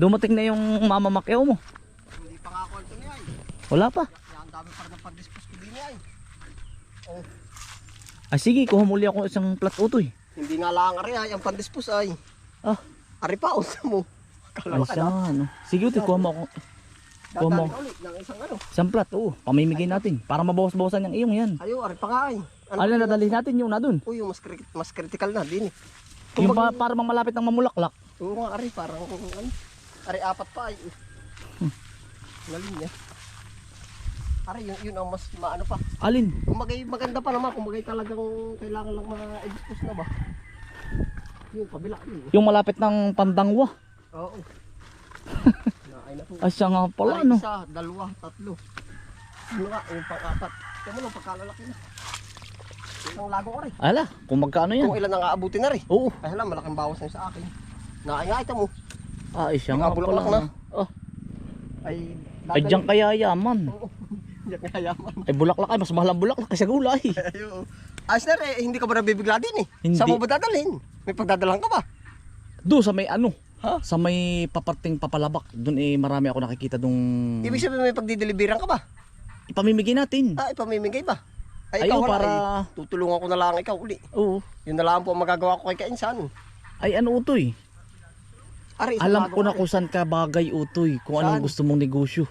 Dumating na yung mama Macquiao mo. Hindi pa nga ito niya eh. Wala pa. Ang dami pa ng pandispos ko din niya eh. Oh, Ay sige, kuha muli ako isang plat utoy. hindi nga lang ari ay ang pandispos ay. Ah, Ari pa unsa mo. ay na. ano. Sige utoy, kuha mo ako. kuha mo. Isang ano. Isang plat, oo. Pamimigay natin. Para mabawas-bawasan yung iyong yan. Ayo, ari pa nga ay. Ano na dadalhin natin yung na dun? Uy, yung mas, mas critical na din eh. Yung pa, para mang malapit ng mamulaklak. Oo nga, ari parang ano. Ari apat pa ay. Hmm. Galing niya. Ari, yun, yun ang mas maano pa. Alin? Kumagay maganda pa naman, kumagay talagang kailangan lang ma-expose na ba? Yung kabila yun. Yung malapit ng pandangwa. Oo. ay. Ay siya nga pala, Ay, no? Isa, dalawa, tatlo. Ano nga, yung pang-apat. Ito mo lang, pagkalalaki na. Isang lago ko rin. Ala, kung magkano yan? Kung ilan ang aabutin na rin. Oo. Ay hala, malaking bawas na sa akin. Na, ay nga, ito mo. Ay siya nga pala. na. Oh, Ay, ay diyan kaya yaman. Oo. Diyan kaya yaman. Ay bulaklak ay, mas mahal ang bulaklak kasi gulay. Ayun. Ayos na rin, eh, hindi ka ba nabibigla din eh? Hindi. Saan mo ba dadalhin? May pagdadalang ka ba? Do sa may ano, Ha? sa may paparting papalabak. Doon eh marami ako nakikita dong Ibig sabihin may pagdideliveran ka ba? ipamimigay natin. Ah, ipamimigay ba? Ay, ikaw wala para- eh. Tutulungan ko na lang ikaw uli. Oo. Yun na lang po ang magagawa ko kay Kainsan. Ay ano utoy? Ari, Alam ko na kung saan ka bagay utoy. Kung anong Saan? gusto mong negosyo.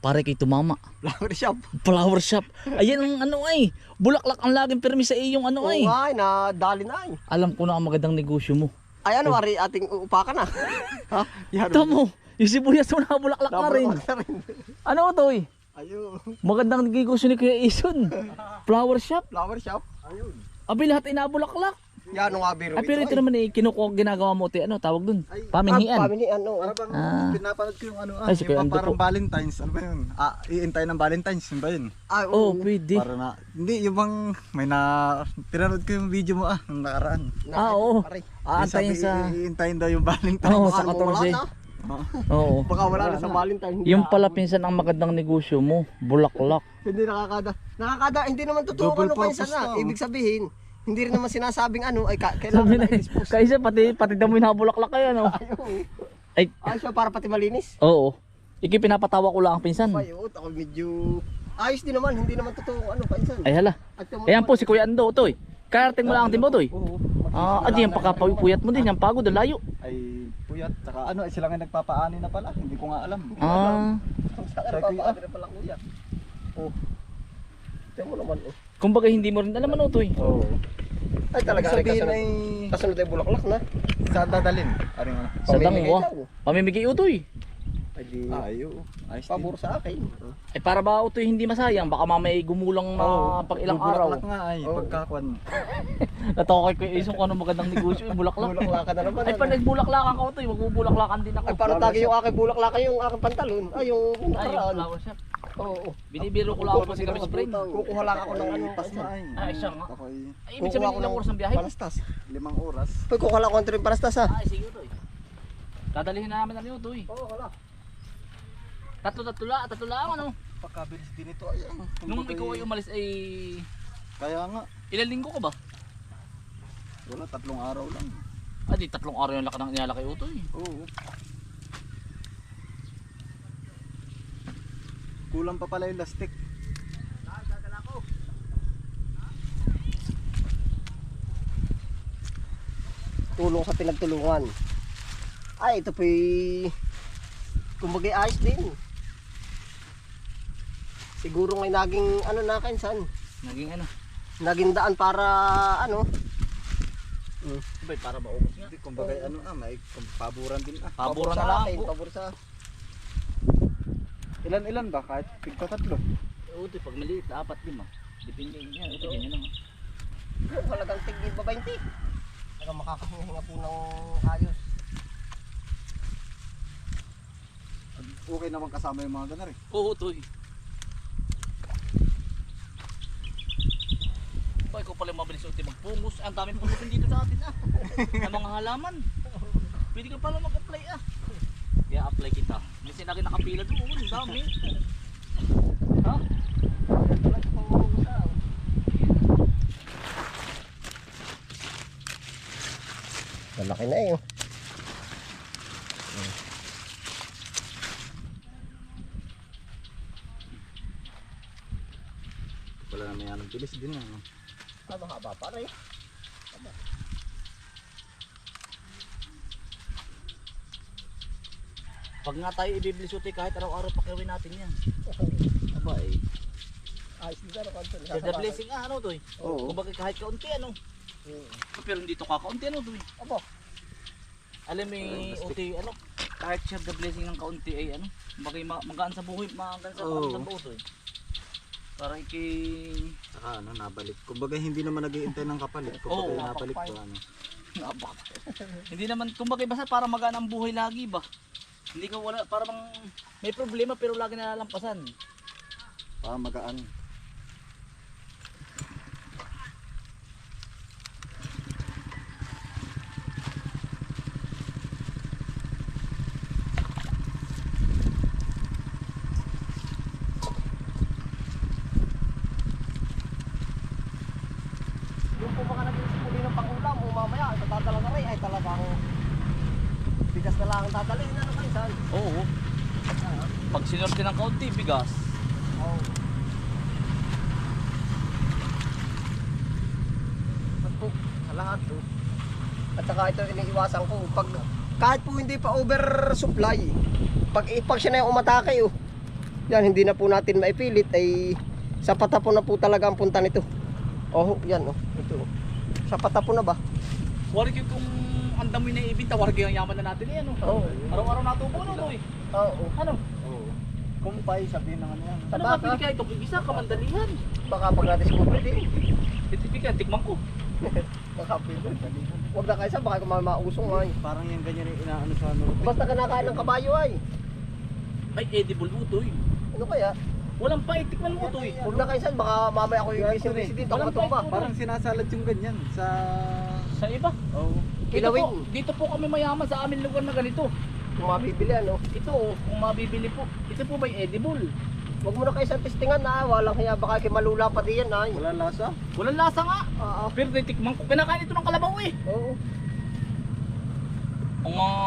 Para kay tumama. Flower shop. Flower shop. Ayan ang ano ay. Bulaklak ang laging permi sa iyong ano Oo ay. nga, ay, nadali na ay. Alam ko na ang magandang negosyo mo. Ay, ano, Ari, ating upakan na. ha? Yan. Ito mo. Yung sibuyas mo nakabulaklak na rin. Na rin. Ano utoy? Ayun. Magandang negosyo ni Kuya Ison. Flower shop. Flower shop. Ayun. Abi lahat inabulaklak. Yan nga biro Ay, pero ito naman eh, kinukuha ginagawa mo ito, ano, tawag dun? Ah, Paminghian. paminian, oo. Para bang Ah. pinapanood ko yung ano ah, Ay, si Kuya yung parang po. Valentine's, ano ba yun? Ah, iintay ng Valentine's, yun ba yun? Ah, Oh, oo. pwede. Para na, hindi, yung bang, may na, pinanood ko yung video mo ah, nung nakaraan. Na- Ah, oo. Ari. Aantayin Yung sa... Iintayin daw yung Valentine's. Oo, sa wala 14. na. Oo. Baka wala na sa Valentine. Hindi Yung na- pala pinsan ang magandang negosyo mo, bulaklak. Hindi nakakada. Nakakada, hindi naman totoo ano sana. na, oh. Ibig sabihin, hindi rin naman sinasabing ano, ay ka, kailangan Sabi na, na expose. kaysa pati, pati daw mo yung nakabulaklak kayo, no? Ayun. Ay, Ay, siya para pati malinis. oo. Iki pinapatawa ko lang ang pinsan. Ay, oo, ako medyo... Ayos din naman, hindi naman totoo ano, kainsan. Ay hala. At yung- Ayan po si Kuya Ando, Toy. Karating mo lang ang timbo, Toy. Oo. Ah, adi yung pagkapuyat mo din, yung pagod, ang layo. Ay, puyat, saka ano, ay sila nga nagpapaani na pala, hindi ko nga alam. Ah, Sa akin, papaagad na pala kuya. Oh. Tiyan mo naman, oh. Kumbaga hindi mo rin alam ano, Toy. Oo. Ay, talaga, ay, Sabihin kasunod. ay, Kasunod ay bulaklak na. saan dadalhin? Aring ano? Sa Pamimigay dangwa. daw. Pamimigay utoy. Ay, di. Ah, ayo. Ayos din. Pabor sa akin. Eh para ba utoy hindi masayang? Baka mamay gumulang na Oo. pag ilang araw. Bulaklak nga ay, Oo. pagkakuan. Natawa kay Kuya Isong kung ano magandang negosyo, eh, bulaklak. Bulaklakan na naman. Ay pa nagbulaklakan ka utoy, magbubulaklakan din ako. Ay, para tagi yung aking bulaklakan yung aking pantalon. Ay, yung Ay, yung nakaraan. flower shop. Oo. Binibiro ko lang ako kasi kami spring. Kukuha lang ako ng ano. Pas na ay. Siya nga. Ay ibig sabihin ilang oras ng biyahe? Panastas. limang oras. Pag kukuha lang ako ng trim panastas ha. Ay, sige utoy. Dadalhin na namin ang utoy. Oo, wala. Tatlo-tatlo lang, tatlo lang ano. Pagkabilis din ito ay. Nung ikaw ay umalis ay Kaya nga, ilang linggo ka ba? wala, tatlong araw lang. Ah, di tatlong araw yung laki ng inala kay utoy. Oo. Kulang pa pala yung lastik. Tulong sa pinagtulungan. Ay, ito po'y... Kumbagay ayos din. Siguro ngay naging ano na kainsan. Naging ano? Naging daan para ano. Hmm. Bay, para maubos nga. Kumbaga ano ah, may paboran din ah. Paboran Pabor na lang. Pabor sa... Ilan-ilan ba? Kahit tigpa tatlo. Utoy, pag maliit, apat lima. Depende yan. Ito, ganyan lang. Yung halagang tigil ba 20? Saka makakahinga po ng ayos. Okay naman kasama yung mga ganar eh. Oo, utoy. Ba, ikaw pala yung mabilis utoy magpungos. Ang daming pungutin dito sa atin ah. Ang mga halaman. Pwede ka pala mag-apply ah. Kaya apply kita. May sinaki nakapila doon. Ang dami. Ha? Malaki na eh. Wala na may anong bilis din. Eh. Ano? Mahaba pa rin. Pag nga tayo ibibilisuti kahit araw-araw pakiawin natin yan. Aba eh. Ayos din ano kanto. Sa the blessing ah, ano to eh. Oo. Kumbaga kahit kaunti ano. Pero hindi to kakaunti ano to eh. Abo. Alam mo eh, uti ano. Kahit share the blessing ng kaunti ay ano. Kumbaga ma- magaan sa buhay, magaan sa Oo. oh. buhay to eh. Para iki... Saka ano, nabalik. Kumbaga hindi naman nag-iintay ng kapalit. Kumbaga Oo, nabalik ko ano. Aba. hindi naman, kumbaga basta para magaan ang buhay lagi ba? Hindi ka wala, para bang may problema pero lagi nalalampasan. Para magaan. Yung po mga nag-iisip muli ng pangulam o mamaya, ito dadala na rin ay talagang bigas na lang ang dadalhin. Ano kansan? Oo. Pag sinorte ng kaunti, bigas. Oo. At po, sa lahat po. At saka ito iniiwasan ko. Pag, kahit po hindi pa oversupply, pag, pag siya na yung umatake, oh, yan, hindi na po natin maipilit, ay sa patapo na po talaga ang punta nito. Oh, yan, oh. Ito, oh. Sa patapo na ba? Wari kung ang dami na ibinta, wari ang yaman na natin eh, ano. Oo. Araw-araw natubo no, no eh. Oo. Ano? Kumpay, sabihin naman yan. Ano nga pili kaya itong isa, kamandalihan. Baka pag na-discover din. Titipikan, tikman ko. Baka pwede. Huwag na kayo sa baka kung mausong ay. Parang yung ganyan yung inaano sa ano. Basta kinakain ng kabayo ay. Ay, edible utoy. Ano kaya? Walang pa, tikman mo utoy. Huwag na kayo sa baka mamaya ako yung isang resident ako Walang matumba. pa- Parang sinasalad yung ganyan sa... Sa iba. Oo. Dito po, dito po kami mayaman sa amin lugar na ganito. Kung mabibili ano. Ito, oh, kung mabibili po. Ito po ba yung edible? Huwag mo na kayo sa testingan na. Walang kaya baka kayo malula pa diyan ay. Wala lasa. Walang lasa nga. Oo. Pero titikman ko. Kinakain ito ng kalabaw eh. Oo. Ang mga...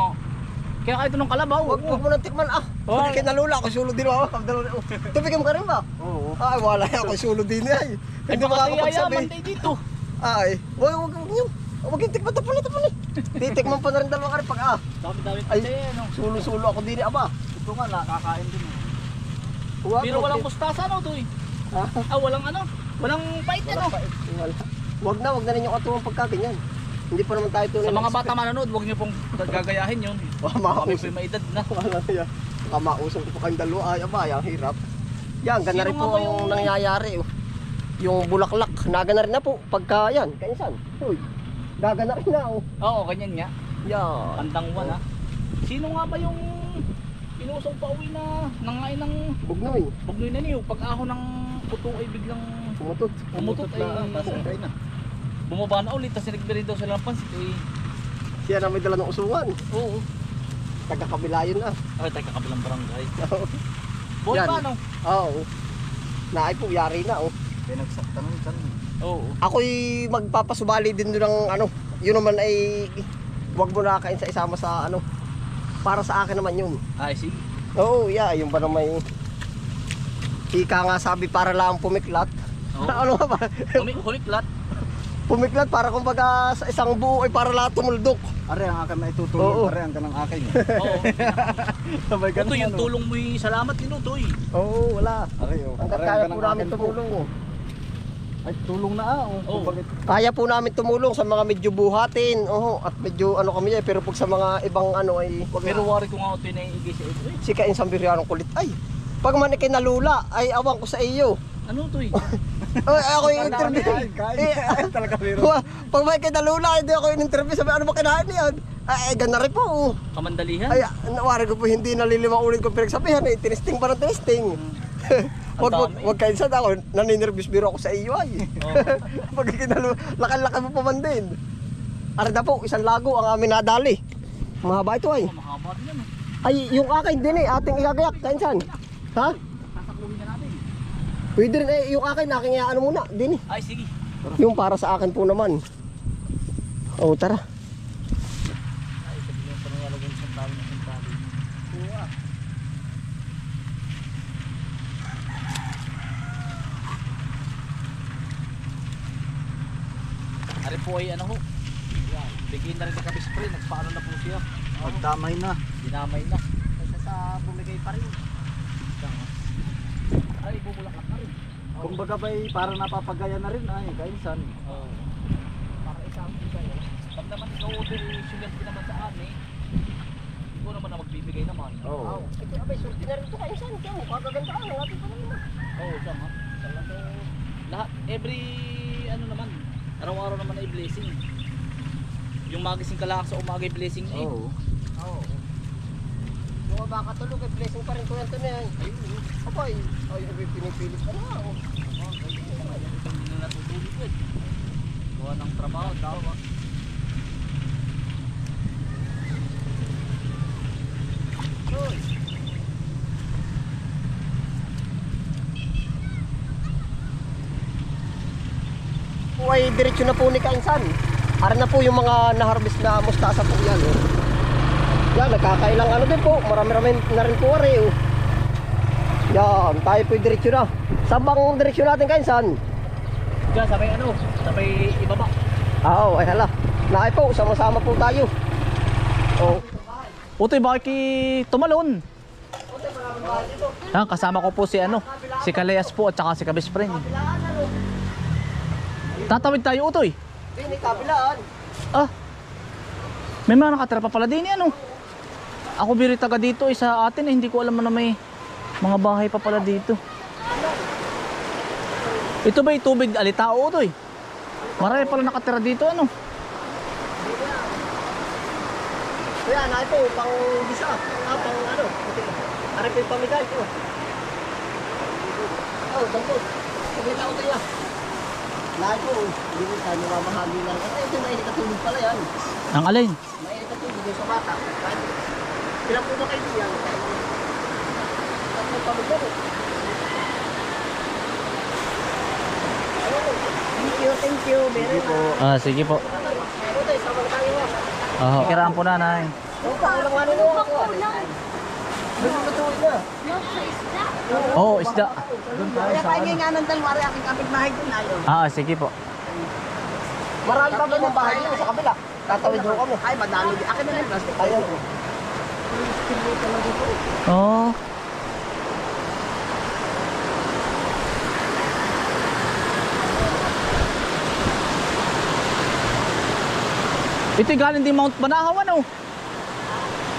Kaya kain ito ng kalabaw. Huwag huwag mo nang tikman ah. Pag kayo nalula ako sulod din ako. Oh. Tubigyan mo ka rin ba? Oo. Ay wala ako sulod din ay. Ay, Hindi baka baka yayaman makapagsabi. tayo dito. Ay. Huwag huwag huwag niyo. Huwag yung tikman tapon na tapon eh. Titikman pa na rin dalawa ka rin pag ah. Dami-dami pa tayo eh, no? Sulo-sulo ako din eh, aba. Ito nga, nakakain din. eh. Huwag, Pero walang mustasa no, to eh. Ah. Walang ano? Walang bite ano? Wala. Huwag na, huwag na ninyo katuwang pagkaganyan. Hindi pa naman tayo tunay. Sa na mga bata manonood, huwag niyo pong gagayahin yun. Kami po may edad na. Wala yan. Baka mausap ko pa kayong dalawa. Ay, aba, ang hirap. Yan, gana rin po yung- nangyayari. Oh. Yung bulaklak, nagana rin na po. Pagka yan, kainsan. Uy, gagana rin na. Oh. Oo, ganyan nga. Yan. Tandang one ha. Sino nga ba yung inusong pa uwi na nangain ng Bugnoy. bugnoy na niyo? Pag ahon ng puto ay biglang Pumutot. Pumutot na. ay- Nasakay na. bumaba na ulit. Tapos nagbirin daw sila ng pansit. Eh, Siya na may dala ng usungan. oo. Taga-kabila yun ah. Ay, tayo kakabilang barangay. Boy Yan. pa no? Oo. Naay po, yari na. Oh. Pinagsakta ng. Oo. Ako'y magpapasubali din doon ng ano. Yun naman ay wag mo na kain sa isama sa ano. Para sa akin naman yun. Ay, sige. Oo, yeah, yung ba na may Ika nga sabi para lang pumiklat. Oo. ano nga ba? Humi, humiklat. pumiklat para kumbaga sa isang buo ay para lahat tumuldok. Are ang akin na Oo. itutulong. Are ang kanang akin. Oo. Sabay Ito yung tulong mo yung salamat din Utoy. Oo, wala. Are oh. Ang kaya po namin tumulong. oh. Ay tulong na ah. Oh. Oo. Kumbaga, Kaya po namin tumulong sa mga medyo buhatin. Oo, at medyo ano kami eh, pero pag sa mga ibang ano ay Pero wari ko nga Utoy na iigay sa ito eh. si Kain Sambirianong kulit. Ay, pag man ikay nalula, ay awang ko sa iyo. Ano Utoy? Ay, ako yung interview. Kain, kain. Eh, talaga meron. Pag may kay nalula, hindi ako yung interview. Sabi, ano ba kinain niyan? Ay, ganda rin po. oh. Kamandalihan? Ay, nawari ko po hindi nalilimang ulit ko pinagsabihan eh. Tinisting pa ng tinisting. wag, wag, wag kayo sa ako. Naninervous biro ako sa iyo ay. Oo. Pag kinalo, lakal-lakal mo pa man din. Arda po, isang lago ang amin nadali. Mahaba ito ay. Oh, mahaba din yan eh. Ay, yung akin din eh, ating igagayak. Kainsan. Ha? Sasakuhin na natin. Pwede rin eh, yung akin, aking ano muna, din eh. Ay, sige. Yung para sa akin po naman. Oh, tara. Ay, sabihin pa nung alagyan sa tali na sentali. Po ay ano ho. Yan. Bigyan na rin ng kabis pre. Nagpaano na po siya. Magdamay na. Dinamay na. Kaysa sa bumigay pa rin. Ay, bumulaklak na rin. Kumbaga ba'y parang napapagaya na rin ay kainsan. Oo. Para isang bigay. Pag naman ikaw order sulat din naman sa amin, ikaw naman na magbibigay naman. Oo. Oh. Ito abay, surti na rin ito kayo saan. Kaya mo, ang ating pala Oo. Talaga. Lahat, every, naman, araw-araw naman ay blessing. Yung magising ka lang sa umaga ay blessing eh. Oo. Oo. Yung mga baka tulog, eh, blessing pa rin ko yan ito na yan. Ayun. Abay, ay, ay, pinipilit ka na. Oh. Hindi na natutulog eh. Gawa ng trabaho, tawa. Uy. Ay diretsyo na po ni Kainsan. Para na po yung mga na-harvest na mustasa po yan. Oh. Yan, nagkakailang ano din po. Marami-rami na rin po ari. Oh. Yan, tayo po yung diretsyo na. Saan bang diretsyo natin Kainsan? Diyan, sabay ano, sabay ibaba. Ah, Oo, ay hala. Naay po, sama-sama po tayo. Oh. Utoy, bakit ki tumalon? Ah, kasama ko po si ano, si Kalayas po at saka si Kabis Friend. Tatawid tayo, Utoy. Hindi, kabilaan. Ah, may mga nakatira pa pala din ano. Ako biri taga dito eh, sa atin eh, hindi ko alam na may mga bahay pa pala dito. Ito ba tubig alitao Utoy? Marami pala nakatira dito ano. Kuya, naay po, pang bisa. Ah, pang ano. Yung pamigay ko. Oh, dampot. Kumita ko tayo. Po, hindi ko tayo mamahagi lang. Ito, ito, mainit na pala yan. Ang alin? Mainit na tulog yung sa bata. Kahit, Ilan po ba kayo yan? Ilan po pamigay ko? Thank you, thank you. Very much. Ah, sige po. Tayo. Ah, kiraan po nanay. Oh, pangulang ano nung ako. Oo, oh, isda. Kaya paingay nga ng dalwari aking kapitbahay din ayo. Ah, sige po. Marami pa ba ng bahay dito sa kabila? Tatawid mo kami. Ay, madalo di. Akin na lang plastic. Ayun. Oh. Ito galing din Mount Banahaw ano?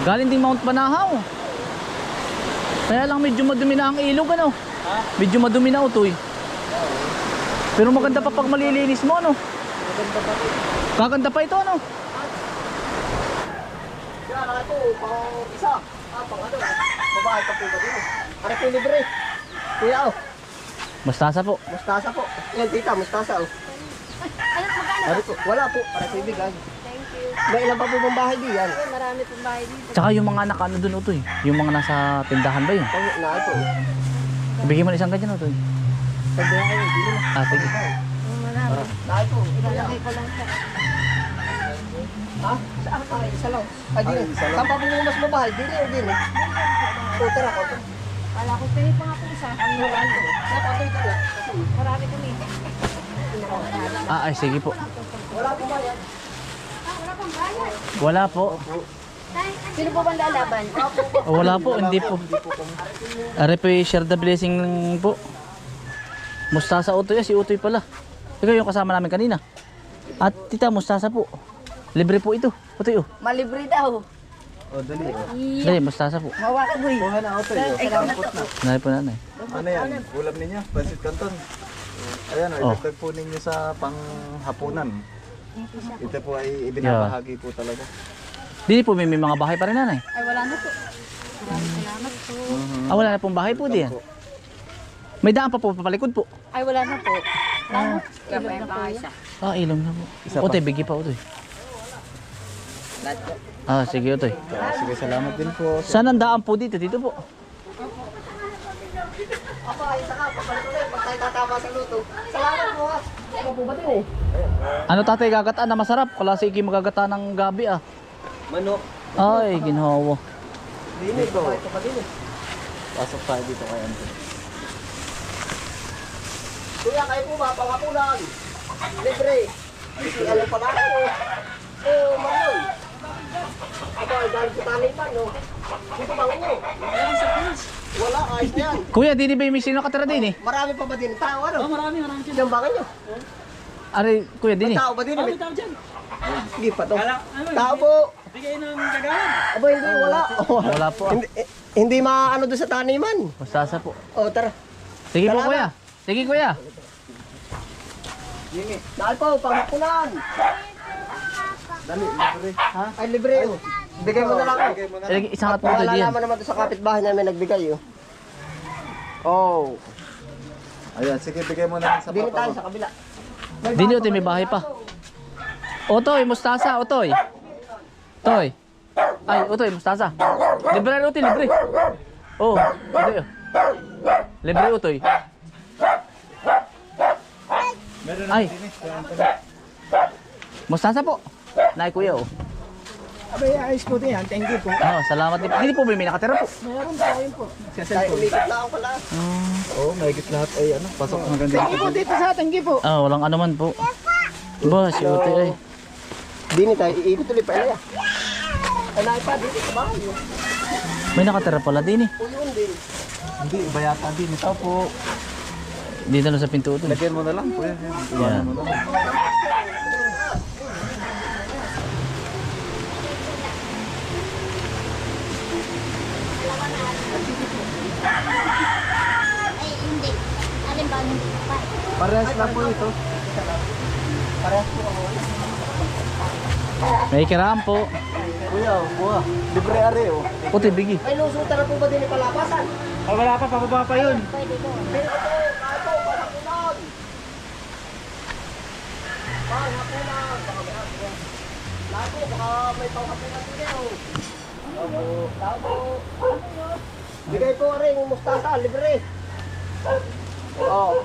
Galing din Mount Banahaw. Kaya lang medyo madumi na ang ilog ano? Medyo madumi na utoy. Pero maganda pa pag malilinis mo ano? Gaganda pa ito ano? Yan, ano ito, pang isa. Ah, pang ano. Babae pa po ba dito? Ano po libre? Kuya, oh. Mustasa po. Mustasa po. Yan, tita, mustasa, oh. Ano po? Wala po. Para po ibigay. May ilan pa po bang bahay di yan? Marami pong bahay dito. Tsaka yung mga nakano dun utoy. Yung mga nasa tindahan ba yun? Na ito. Ibigay mo na isang ganyan utoy. Sabi kayo, hindi na. Ah, sige. Oh, marami. Na ito. Kuya. Ilalagay ko lang sa... Ha? Saan pa? Isa lang. Ay, di na. Saan pa po mas mabahay? Di na, di na. O, tara, konti. Wala ko pili pa nga po isa. Ang wala ko. Sa konti ka lang. Marami kami. Ah, ay, sige po. Wala po ba yan? Wala po. Sino po bang lalaban? Oh, Wala po, hindi po. Are po yung share the blessing po. Mustasa Utoy, ah, si Utoy pala. Ikaw yung kasama namin kanina. At tita, mustasa po. Libre po ito. Utoy, oh. Malibre daw. O, dali. oh. Dali, mustasa po. Mawakan mo eh. Kuha na auto yun. Ikaw na. Nanay po nanay. Ano yan? Ulam ninyo? Pansit Canton. Ayan o, Oh. idagdag po ninyo sa panghapunan. Ito po ay ibinabahagi po talaga. Dili po, may, may mga bahay pa rin nanay. Ay, wala na po. Maraming salamat po. Ah, wala na pong bahay po diyan. May daan pa po papalikod po. Ay, wala na po. Ano? Kaya pa Ilog yung na po bahay yan. siya. Ah, ilong na po. Isa pa. Bigay pa Utoy. Lahat po. Ah, sige Utoy. Ah, sige, salamat din po. Saan ang daan po dito? Dito po. Apa, isa ka, papalik ulit. Pag tayo tatama sa luto. Salamat po, ha. Ano po ba din, eh? Ano tatay gagataan na masarap? Kala sige magagata ng gabi ah. Manok. Ay, ginhawa. Dini. Ito pa din, eh. Pasok tayo dito kay Ante. Kuya, kayo po ba? Pangapunan. Libre. Si ano pala ako. Oh, Maroy. Aba, dahil sa talipan, no? Dito ba mo? Wala, ayos na yan. Kuya, di ba yung may sino nakatira din eh? Marami pa ba din tao, ano? Oo, marami, marami dyan. Yung bakit nyo? Ari, kuya, din eh. tao ba din? May tao dyan. Hindi pa to. ano Tao po. Bigay ng gagahan. Aba, hindi, wala. Oh, Wala po hindi, eh, hindi maano doon sa taniman. Mustasa po. Oh, tara. Sige po kuya. Sige kuya. Dahil po, panghapunan. Dali, libre. Ha? Ay, libre. oh. Bigay mo na lang. oh. Eh, isang at mo Wala diyan. naman sa kapitbahay namin nagbigay. Oh. Oh. Ayan, sige, bigay mo na sa Dili papa tayo mo. sa kabila. Dini utoy, may bahay pa. Otoy, mustasa, otoy. Toy. Ay, otoy, mustasa. Libre na utoy, libre. Oh, otoy. Libre utoy. Meron Ay. na din eh. Mustasa po. Nay kuya oh. Abay, ayos po din yan. Thank you po. Oh, salamat din. Hindi po may may nakatira po. Meron tayo po. Tayo umikot na ako pala. Oo, oh, may git lahat ay ano, pasok ng ganda. Thank you po dito sa atin. Thank you po. Ah, walang ano man po. Ba, si otoy ay. Dini tayo, iikot ulit pa ilaya. Ay, naipa, dito sa bahay. oh. May nakatira pala din eh. O yun din. Hindi, iba yata din. Ito po. Dito na sa pinto utoy. Lagyan mo na lang po yan. Iwanan mo na lang. Parehas lang po ito. May kiraan po. Kuya, oh, kuha. Libre are oh. Otoy, bigi. May lusutan na po ba din ni palabasan? Ah, wala pa, pababa pa yun. Pwede palakunan. Panghapunan. Baka may po, panghapunan din kayo. Opo. Tabo. Bigay po rin yung mustasa, libre. Oo.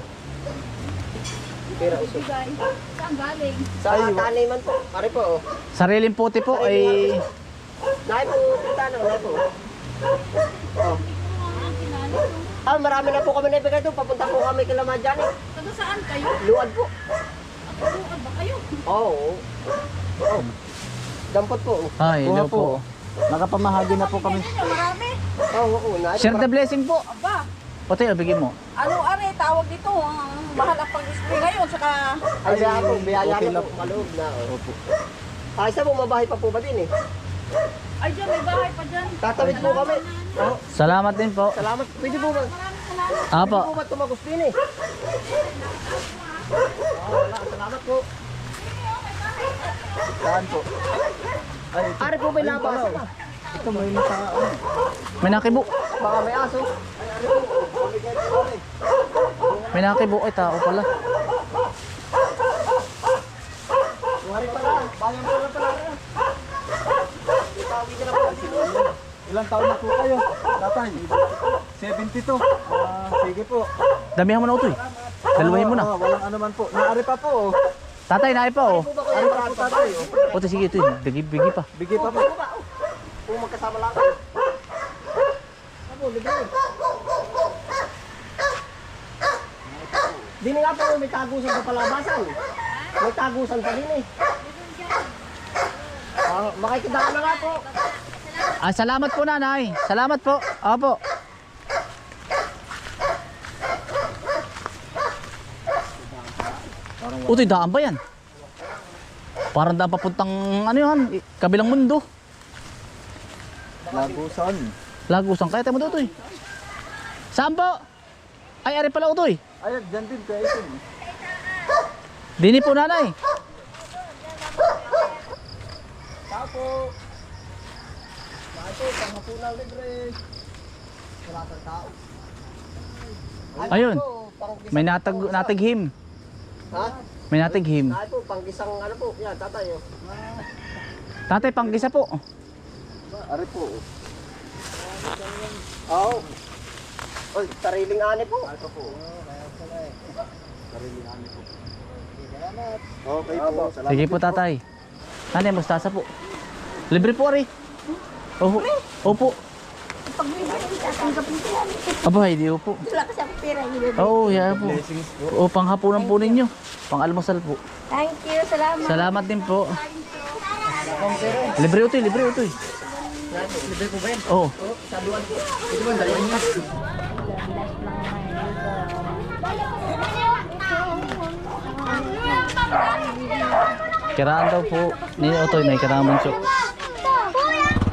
Pero usok. Saan galing? Sa taniman po. Pare po. oh. Sariling puti po ay Dahil po, punta na, po. Oh. Ah, marami na po kami naibigay doon. Papunta po kami kila Madjani. Taga saan kayo? Luwad po. Bukan ba kayo? Oo. Oh. Dampot po. Ay, Kuha hello po. po. Nakapamahagi na po kami. Marami. Oo, oo. na- Share the blessing po. Aba, Otoy, bigyan mo. ano are tawag dito? Ang mahal ang pag-spray ngayon. Saka, Ay, biyaya po. Biyaya Okay na lang po. Kaloob na. Oh. Opo. Ay, sa po, mabahay pa po ba din eh? ay dyan, may bahay pa dyan. Tatawid po kami. Oh, Salamat din po. salamat. Pwede po ba? Maraming salamat. Apo. Pwede po ba tumagos din eh? Oh, wala. Salamat po. Saan po? Ay, ito. Ari po may labas. Ito may naka... May nakibo. Baka may aso. May nakibo. Ay, tao pala. Yung ari pala. Bayan pala. Na po. Ilang taon na po kayo? Tatay? 72. Ah, sige po. Damihan mo na utoy. Dalawahin mo na. Ah, walang ano man po. Naari pa po oh. Tatay, naay pa oh. Ari pa po tatay oh. Otoy, sige utoy. Bigi, bigi pa. Bigay pa po. Kung magkasama lang kayo. Ano, libre. Di nga po, may tagusan sa palabasan. May tagusan pa din eh. Ah, makikita na nga po. Ah, salamat po nanay. Salamat po. Opo. Utoy, daan ba yan? Parang daan papuntang ano yan, kabilang mundo. Lagusan. Lagusan kaya tayo mo utoy. Saan po? Ay, ari pala utoy. Ay, dyan din kaya ito. Dini po nanay. Tao po. Tao po, panghapunan libre. Wala kang tao. Ay, Ayun. May natag natighim. Ha? May natighim. Ay po, panggisang ano po. Yan, tatay oh. Tatay, panggisa po. Ari po. oh. Oo. Oy, sariling ani po. Ito po. Sarili namin po. Okay po. Salamat. Sige po tatay. Nanay, mustasa po. Libre po ari. Opo. Opo. sa ating kapitian. Aba, hindi po. Wala kasi ako pera. Oo, oh, yeah po. O, panghapunan po ninyo. Pang almusal po. Thank you, salamat. Salamat din po. Libre utoy, libre utoy. Libre ko ba yan? Oo. Saluan ko. Ito ba, dalawa niya. Kiraan daw po ni Otoy na kiraan bunso.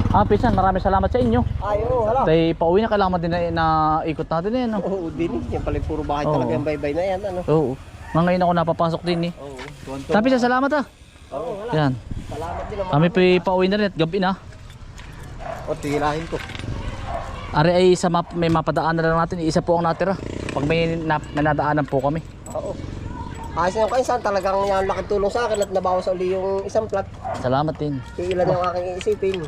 Ah, Pisan, maraming salamat sa inyo. Ay, oo, hala. Tay, pauwi na kailangan din na, na ikot natin eh, no? Oo, din eh. Yan pala yung puro bahay Oo. talaga yung baybay na yan, ano? Oo. Nga ngayon ako napapasok din eh. Oo. Tapi sa salamat ah. Oo, wala. Yan. Salamat din naman. Kami pa pauwi na rin at gabi na. O, tigilahin ko. Ari ay sa map, may mapadaanan na lang natin. Isa po ang natira. Pag may, na, may nadaanan po kami. Oo. Ayos na yung kainsan, talagang yan laking tulong sa akin at nabawas uli yung isang plat. Salamat din. Ilan yung aking iisipin.